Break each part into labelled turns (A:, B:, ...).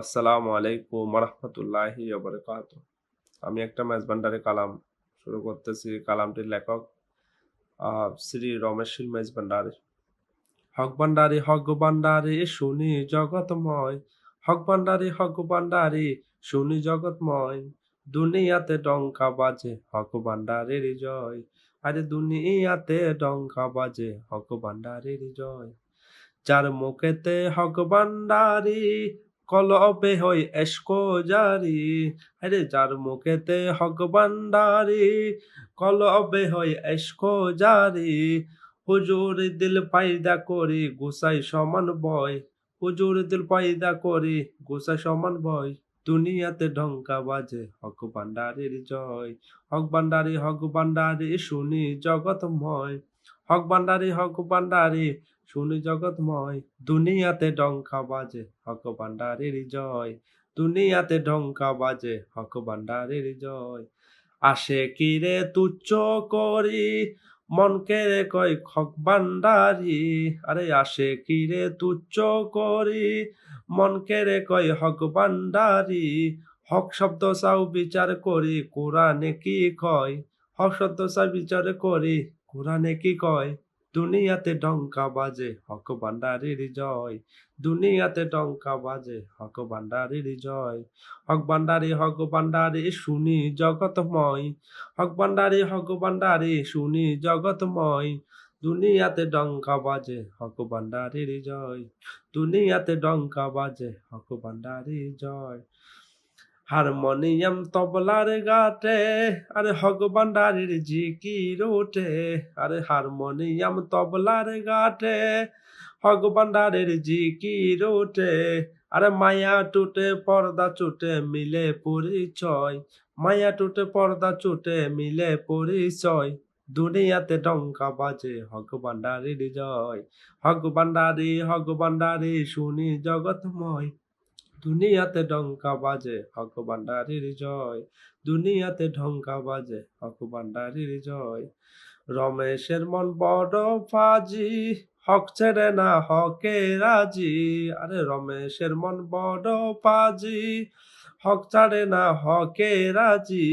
A: আসসালামু আলাইকুম রহমতুল্লাহি বরকাত আমি একটা মেজবান্ডারি কালাম শুরু করতেছি। কালামটির লেখক শ্রী রমেশশীল মেজবান্ডারি হক ভান্ডারি হক ভান্ডারি, শুনি জগৎময়। হক ভান্ডারি হক ভান্ডারি, শুনি জগৎময়। দুনিয়াতে ডঙ্কা বাজে, হক ভান্ডারের জয়। আরে দুনিয়াতে ডঙ্কা বাজে, হক ভান্ডারের জয়। যার মুখেতে হক ভান্ডারি কলবে হই এসকো জারি, আরে যার মুখেতে হক ভান্ডারি, কলবে হই এসকো জারি। হুজুর দিল পায়দা করি গুসাই সমান বয় হুজুর দিল পায়দা করি গুসাই সমান বয় দুনিয়াতে ঢঙ্কা বাজে হক ভান্ডারির জয়। হক ভান্ডারি হক ভান্ডারি শুনি জগৎময়। হক ভান্ডারি হক ভান্ডারি, শুনি জগৎময়, দুনিয়াতে ডঙ্কা বাজে, হক ভান্ডারির জয়। দুনিয়াতে ডঙ্কা বাজে, হক ভান্ডারির জয়। আসে কিরে তুচ্ছ করি মনকে রে কয় হক ভান্ডারি? আরে আসে কিরে তুচ্ছ করি মনকে রে কয় হক ভান্ডারি? হক শব্দ চাও বিচার করি, কোরআনে কি কয়? হক শব্দ চাও বিচার করি কোরআনে কি কয়? দুনিয়াতে ডঙ্কা বাজে, হক ভান্ডারির জয়। দুনিয়াতে ডঙ্কা বাজে, হক ভান্ডারির জয়। হক ভান্ডারি হক ভান্ডারি শুনি জগতময় হক ভান্ডারি হক ভান্ডারি শুনি জগতময় দুনিয়াতে ডঙ্কা বাজে, হক ভান্ডারির জয়। দুনিয়াতে ডঙ্কা বাজে, হক ভান্ডারির জয়। হারমোনিয়াম তবলার গাটে, আরে হক ভান্ডারির জিকির ওঠে আরে হারমোনিয়াম তবলার গাটে হক ভান্ডারের জিকির ওঠে আরে মায়া টুটে, পর্দা চুটে মিলে পরিচয়, মায়া টুটে, পর্দা চুটে মিলে পরিচয়, দুনিয়াতে ডঙ্কা বাজে হক ভান্ডারির জয় হক ভান্ডারি হক ভান্ডারি শুনি জগৎময় দুনিয়াতে ডঙ্কা বাজে, হক ভান্ডারির জয়। দুনিয়াতে ঢঙ্কা বাজে, হক ভান্ডারির জয়। রমেশের মন বড় ফাজি, হক ছেড়ে না হকে রাজি। আরে রমেশের মন বড় পাজি হক ছাড়ে না হকে রাজি।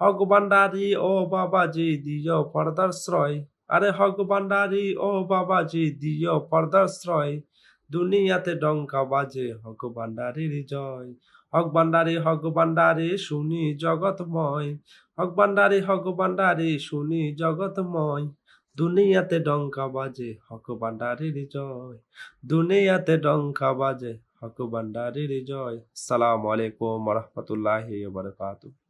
A: হক ভান্ডারি ও বাবাজি, দিও পর্দার শ্রয়। আরে হক ভান্ডারি ও বাবাজি, দিও পর্দার শ্রয়। দুনিয়াতে ডঙ্কা বাজে, হক ভান্ডারির জয়। হক ভান্ডারি হক ভান্ডারি শুনি জগৎময়। হক ভান্ডারি হক ভান্ডারি শুনি জগৎময়। দুনিয়াতে ডঙ্কা বাজে, হক ভান্ডারির জয়। দুনিয়াতে ডঙ্কা বাজে, হক ভান্ডারির জয়। সালাম আলাইকুম রহমতুল্লাহি বারকাতুহ।